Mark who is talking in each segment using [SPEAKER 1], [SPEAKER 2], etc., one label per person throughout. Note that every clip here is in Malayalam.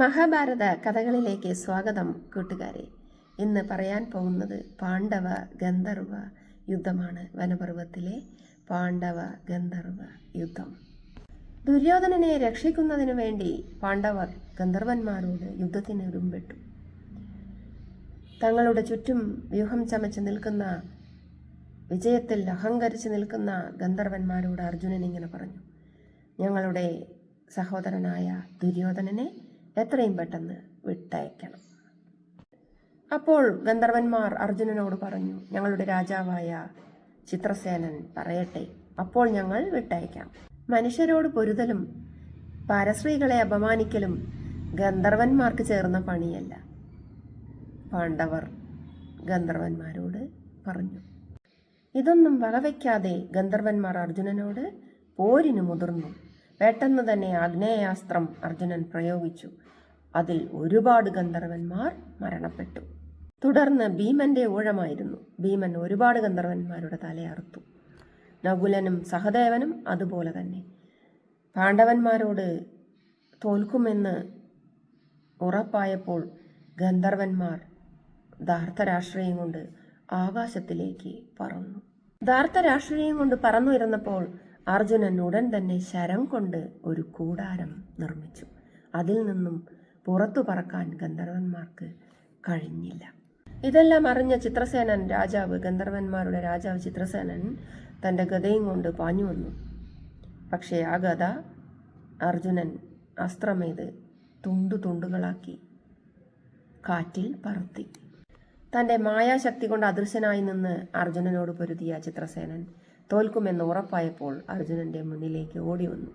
[SPEAKER 1] മഹാഭാരത കഥകളിലേക്ക് സ്വാഗതം കൂട്ടുകാരെ. ഇന്ന് പറയാൻ പോകുന്നത് പാണ്ഡവ ഗന്ധർവ യുദ്ധമാണ് വനപർവത്തിലെ പാണ്ഡവ ഗന്ധർവ യുദ്ധം. ദുര്യോധനനെ രക്ഷിക്കുന്നതിന് വേണ്ടി പാണ്ഡവർ ഗന്ധർവന്മാരോട് യുദ്ധത്തിന് ഉരുമ്പെട്ടു. തങ്ങളുടെ ചുറ്റും വ്യൂഹം ചമച്ച് നിൽക്കുന്ന വിജയത്തിൽ അഹങ്കരിച്ച് നിൽക്കുന്ന ഗന്ധർവന്മാരോട് അർജുനൻ ഇങ്ങനെ പറഞ്ഞു ഞങ്ങളുടെ സഹോദരനായ ദുര്യോധനനെ എത്രയും പെട്ടെന്ന് വിട്ടയക്കണം. അപ്പോൾ ഗന്ധർവന്മാർ അർജുനനോട് പറഞ്ഞു ഞങ്ങളുടെ രാജാവായ ചിത്രസേനൻ പറയട്ടെ അപ്പോൾ ഞങ്ങൾ വിട്ടയക്കാം. മനുഷ്യരോട് പൊരുതലും പരശ്രീകളെ അപമാനിക്കലും ഗന്ധർവന്മാർക്ക് ചേർന്ന പണിയല്ല. പാണ്ഡവർ ഗന്ധർവന്മാരോട് പറഞ്ഞു ഇതൊന്നും വകവയ്ക്കാതെ ഗന്ധർവന്മാർ അർജുനനോട് പോരിനു മുതിർന്നു. പെട്ടെന്ന് തന്നെ ആഗ്നേയാസ്ത്രം അർജുനൻ പ്രയോഗിച്ചു. അതിൽ ഒരുപാട് ഗന്ധർവന്മാർ മരണപ്പെട്ടു. തുടർന്ന് ഭീമന്റെ ഊഴമായിരുന്നു. ഭീമൻ ഒരുപാട് ഗന്ധർവന്മാരുടെ തലയറുത്തു നകുലനും സഹദേവനും അതുപോലെ തന്നെ. പാണ്ഡവന്മാരോട് തോൽക്കുമെന്ന് ഉറപ്പായപ്പോൾ ഗന്ധർവന്മാർ ധാർത്തരാഷ്ട്രീയം കൊണ്ട് ആകാശത്തിലേക്ക് പറന്നു. ധാർത്തരാഷ്ട്രീയം കൊണ്ട് പറന്നു പറന്നുയർന്നപ്പോൾ അർജുനൻ ഉടൻ തന്നെ ശരം കൊണ്ട് ഒരു കൂടാരം നിർമ്മിച്ചു. അതിൽ നിന്നും പുറത്തു പറക്കാൻ ഗന്ധർവന്മാർക്ക് കഴിഞ്ഞില്ല. ഇതെല്ലാം അറിഞ്ഞ ചിത്രസേനൻ രാജാവ് ഗന്ധർവന്മാരുടെ രാജാവ് ചിത്രസേനൻ തന്റെ ഗതയും കൊണ്ട് പാഞ്ഞു വന്നു. പക്ഷേ ആ ഗത അർജുനൻ അസ്ത്രമേത് തുണ്ടു തുണ്ടുകളാക്കി കാറ്റിൽ പറത്തി. തന്റെ മായാശക്തി കൊണ്ട് അദൃശ്യനായി നിന്ന് അർജുനനോട് പൊരുതിയ ചിത്രസേനൻ തോൽക്കുമെന്ന് ഉറപ്പായപ്പോൾ അർജുനന്റെ മുന്നിലേക്ക് ഓടി വന്നു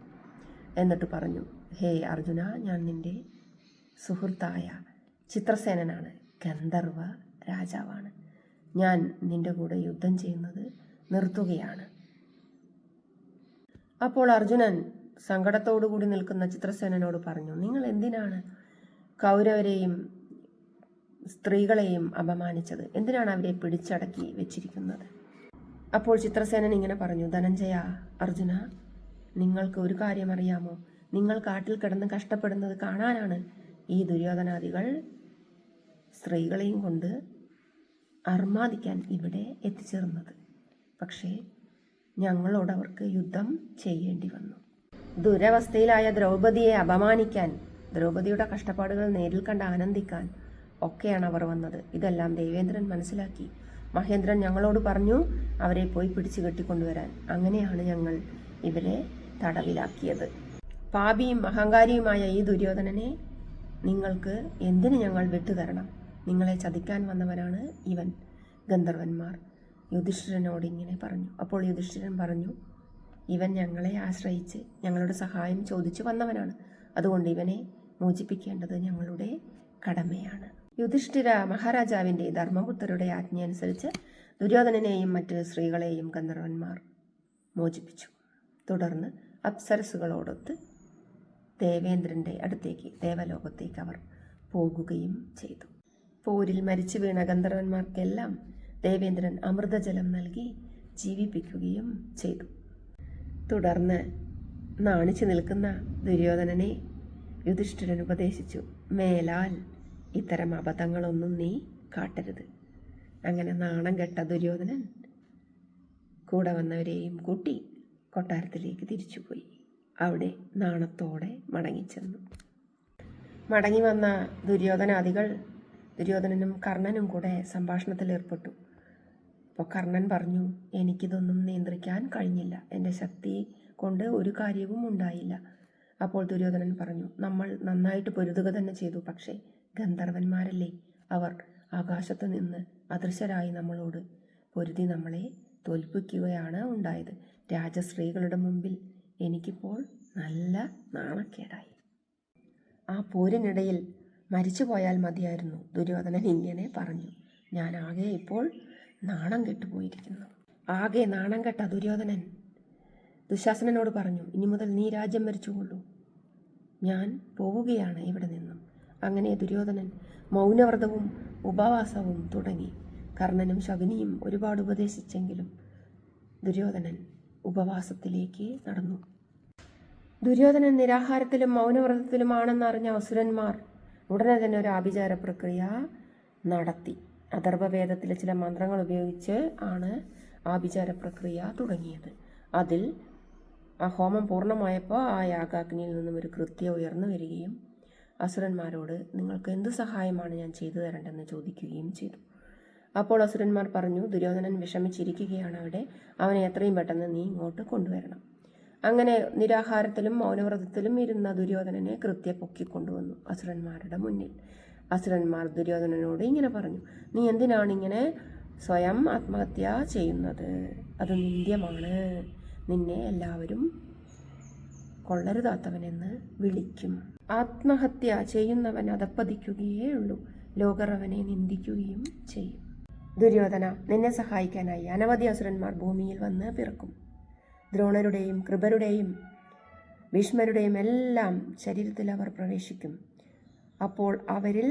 [SPEAKER 1] എന്നിട്ട് പറഞ്ഞു ഹേ അർജുന ഞാൻ നിന്റെ സുഹൃത്തായ ചിത്രസേനനാണ്. ഗന്ധർവ രാജാവാണ്. ഞാൻ നിന്റെ കൂടെ യുദ്ധം ചെയ്യുന്നത് നിർത്തുകയാണ്. അപ്പോൾ അർജുനൻ സങ്കടത്തോടുകൂടി നിൽക്കുന്ന ചിത്രസേനനോട് പറഞ്ഞു നിങ്ങൾ എന്തിനാണ് കൗരവരെയും സ്ത്രീകളെയും അപമാനിച്ചത്? എന്തിനാണ് അവരെ പിടിച്ചടക്കി വെച്ചിരിക്കുന്നത്? അപ്പോൾ ചിത്രസേനൻ ഇങ്ങനെ പറഞ്ഞു ധനഞ്ജയ അർജുന നിങ്ങൾക്ക് ഒരു കാര്യം അറിയാമോ? നിങ്ങൾ കാട്ടിൽ കിടന്ന് കഷ്ടപ്പെടുന്നത് കാണാനാണ്. ഈ ദുര്യോധനാദികൾ സ്ത്രീകളെയും കൊണ്ട് അർമാദിക്കാൻ ഇവിടെ എത്തിച്ചേർന്നത്. പക്ഷേ ഞങ്ങളോട് അവർക്ക് യുദ്ധം ചെയ്യേണ്ടി വന്നു. ദുരവസ്ഥയിലായ ദ്രൗപതിയെ അപമാനിക്കാൻ ദ്രൗപതിയുടെ കഷ്ടപ്പാടുകൾ നേരിൽ കണ്ട് ആനന്ദിക്കാൻ ഒക്കെയാണ് അവർ വന്നത്. ഇതെല്ലാം ദേവേന്ദ്രൻ മനസ്സിലാക്കി. മഹേന്ദ്രൻ ഞങ്ങളോട് പറഞ്ഞു അവരെ പോയി പിടിച്ചു കെട്ടിക്കൊണ്ടുവരാൻ. അങ്ങനെയാണ് ഞങ്ങൾ ഇവരെ തടവിലാക്കിയത്. പാപിയും അഹങ്കാരിയുമായ ഈ ദുര്യോധനനെ നിങ്ങൾക്ക് എന്തിന് ഞങ്ങൾ വിട്ടുതരണം? നിങ്ങളെ ചതിക്കാൻ വന്നവനാണ് ഇവൻ ഗന്ധർവന്മാർ. യുധിഷ്ഠിരനോട് ഇങ്ങനെ പറഞ്ഞു. അപ്പോൾ യുധിഷ്ഠിരൻ പറഞ്ഞു ഇവൻ ഞങ്ങളെ ആശ്രയിച്ച് ഞങ്ങളുടെ സഹായം ചോദിച്ചു വന്നവനാണ്. അതുകൊണ്ട് ഇവനെ മോചിപ്പിക്കേണ്ടത് ഞങ്ങളുടെ കടമയാണ്. യുധിഷ്ഠിര മഹാരാജാവിന്റെ ധർമ്മപുത്രരുടെ ആജ്ഞയനുസരിച്ച് ദുര്യോധനനെയും മറ്റ് സ്ത്രീകളെയും ഗന്ധർവന്മാർ മോചിപ്പിച്ചു. തുടർന്ന് അപ്സരസുകളോടൊത്ത് ദേവേന്ദ്രന്റെ അടുത്തേക്ക് ദേവലോകത്തേക്ക് അവർ പോകുകയും ചെയ്തു. പോരിൽ മരിച്ചു വീണ ഗന്ധർവന്മാർക്കെല്ലാം ദേവേന്ദ്രൻ അമൃതജലം നൽകി ജീവിപ്പിക്കുകയും ചെയ്തു. തുടർന്ന് നാണിച്ചു നിൽക്കുന്ന ദുര്യോധനനെ യുധിഷ്ഠിരൻ ഉപദേശിച്ചു. മേലാൽ ഇത്തരം അബദ്ധങ്ങളൊന്നും നീ കാട്ടരുത്. അങ്ങനെ നാണം കെട്ട ദുര്യോധനൻ കൂടെ വന്നവരെയും കൂട്ടി കൊട്ടാരത്തിലേക്ക് തിരിച്ചുപോയി. അവിടെ നാണത്തോടെ മടങ്ങിച്ചെന്നു. മടങ്ങി വന്ന ദുര്യോധനാദികൾ ദുര്യോധനനും കർണനും കൂടെ സംഭാഷണത്തിൽ ഏർപ്പെട്ടു. അപ്പോൾ കർണൻ പറഞ്ഞു എനിക്കിതൊന്നും നിയന്ത്രിക്കാൻ കഴിഞ്ഞില്ല. എന്റെ ശക്തി കൊണ്ട് ഒരു കാര്യവും ഉണ്ടായില്ല. അപ്പോൾ ദുര്യോധനൻ പറഞ്ഞു നമ്മൾ നന്നായിട്ട് പൊരുതുക തന്നെ ചെയ്തു. പക്ഷേ ഗന്ധർവന്മാരല്ലേ? അവർ ആകാശത്ത് നിന്ന് അദൃശ്യരായി നമ്മളോട് പൊരുതി നമ്മളെ തോൽപ്പിക്കുകയാണ് ഉണ്ടായത്. രാജസ്ത്രീകളുടെ മുമ്പിൽ എനിക്കിപ്പോൾ നല്ല നാണക്കേടായി. ആ പോരിനിടയിൽ മരിച്ചു പോയാൽ മതിയായിരുന്നു ദുര്യോധനൻ ഇങ്ങനെ പറഞ്ഞു. ഞാൻ ആകെ ഇപ്പോൾ നാണം കെട്ടുപോയിരിക്കുന്നു. ആകെ നാണം കെട്ട ദുര്യോധനൻ ദുശാസനനോട് പറഞ്ഞു ഇനി മുതൽ നീ രാജ്യം മരിച്ചുകൊള്ളൂ ഞാൻ പോവുകയാണ് ഇവിടെ നിന്നും. അങ്ങനെ ദുര്യോധനൻ മൗനവ്രതവും ഉപവാസവും തുടങ്ങി. കർണനും ശകുനിയും ഒരുപാട് ഉപദേശിച്ചെങ്കിലും ദുര്യോധനൻ ഉപവാസത്തിലേക്ക് നടന്നു. ദുര്യോധനൻ നിരാഹാരത്തിലും മൗനവ്രതത്തിലുമാണെന്ന് അറിഞ്ഞ അസുരന്മാർ ഉടനെ തന്നെ ഒരു ആഭിചാര പ്രക്രിയ നടത്തി. അഥർവവേദത്തിലെ ചില മന്ത്രങ്ങൾ ഉപയോഗിച്ച് ആണ് ആഭിചാര പ്രക്രിയ തുടങ്ങിയത്. അതിൽ ആ ഹോമം പൂർണമായപ്പോൾ ആ യാഗാഗ്നിയിൽ നിന്നും ഒരു കൃത്യ ഉയർന്നു വരികയും അസുരന്മാരോട് നിങ്ങൾക്ക് എന്ത് സഹായമാണ് ഞാൻ ചെയ്തു തരേണ്ടതെന്ന് ചോദിക്കുകയും ചെയ്തു. അപ്പോൾ അസുരന്മാർ പറഞ്ഞു ദുര്യോധനൻ വിഷമിച്ചിരിക്കുകയാണ് അവിടെ. അവനെ എത്രയും പെട്ടെന്ന് നീ ഇങ്ങോട്ട് കൊണ്ടുവരണം. അങ്ങനെ നിരാഹാരത്തിലും മൗനവ്രതത്തിലും ഇരുന്ന ദുര്യോധനനെ കൃത്യ പൊക്കിക്കൊണ്ടുവന്നു അസുരന്മാരുടെ മുന്നിൽ. അസുരന്മാർ ദുര്യോധനനോട് ഇങ്ങനെ പറഞ്ഞു നീ എന്തിനാണ് ഇങ്ങനെ സ്വയം ആത്മഹത്യ ചെയ്യുന്നത്? അത് നിന്ദ്യമാണ്. നിന്നെ എല്ലാവരും കൊള്ളരുതാത്തവനെന്ന് വിളിക്കും. ആത്മഹത്യ ചെയ്യുന്നവൻ അതപ്പതിക്കുകയേ ഉള്ളൂ ലോകർ അവനെ നിന്ദിക്കുകയും ചെയ്യും. ദുര്യോധന നിന്നെ സഹായിക്കാനായി അനവധി അസുരന്മാർ ഭൂമിയിൽ വന്ന് പിറക്കും. ദ്രോണരുടെയും കൃപരുടെയും ഭീഷ്മരുടെയും എല്ലാം ശരീരത്തിൽ അവർ പ്രവേശിക്കും. അപ്പോൾ അവരിൽ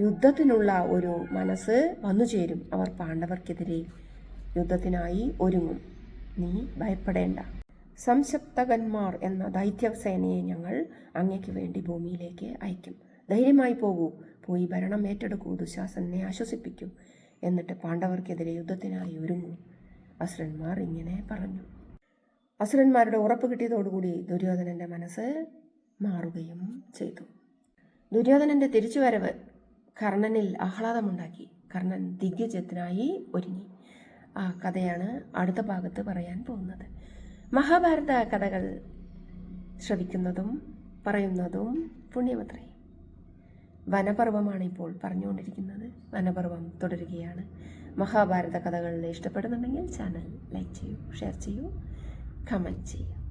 [SPEAKER 1] യുദ്ധത്തിനുള്ള ഒരു മനസ്സ് വന്നു ചേരും. അവർ പാണ്ഡവർക്കെതിരെ യുദ്ധത്തിനായി ഒരുങ്ങും. നീ ഭയപ്പെടേണ്ട. സംശപ്തകന്മാർ എന്ന ദൈത്യസേനയെ ഞങ്ങൾ അങ്ങയ്ക്ക് വേണ്ടി ഭൂമിയിലേക്ക് അയക്കും ധൈര്യമായി പോകൂ. പോയി ഭരണം ഏറ്റെടുക്കൂ. ദുശാസനെ ആശ്വസിപ്പിക്കൂ. എന്നിട്ട് പാണ്ഡവർക്കെതിരെ യുദ്ധത്തിനായി ഒരുങ്ങൂ. അസുരന്മാർ ഇങ്ങനെ പറഞ്ഞു. അസുരന്മാരുടെ ഉറപ്പ് കിട്ടിയതോടുകൂടി ദുര്യോധനന്റെ മനസ്സ് മാറുകയും ചെയ്തു. ദുര്യോധനന്റെ തിരിച്ചുവരവ് കർണനിൽ ആഹ്ലാദമുണ്ടാക്കി. കർണൻ ദിഗ്ഗജത്തിനായി ഒരുങ്ങി. ആ കഥയാണ് അടുത്ത ഭാഗത്ത് പറയാൻ പോകുന്നത്. മഹാഭാരത കഥകൾ ശ്രവിക്കുന്നതും പറയുന്നതും പുണ്യമത്രേ. വനപർവമാണ് ഇപ്പോൾ പറഞ്ഞുകൊണ്ടിരിക്കുന്നത്. വനപർവം തുടരുകയാണ്. മഹാഭാരത കഥകൾ ഇഷ്ടപ്പെടുന്നുണ്ടെങ്കിൽ ചാനൽ ലൈക്ക് ചെയ്യൂ ഷെയർ ചെയ്യൂ കമന്റ് ചെയ്യൂ.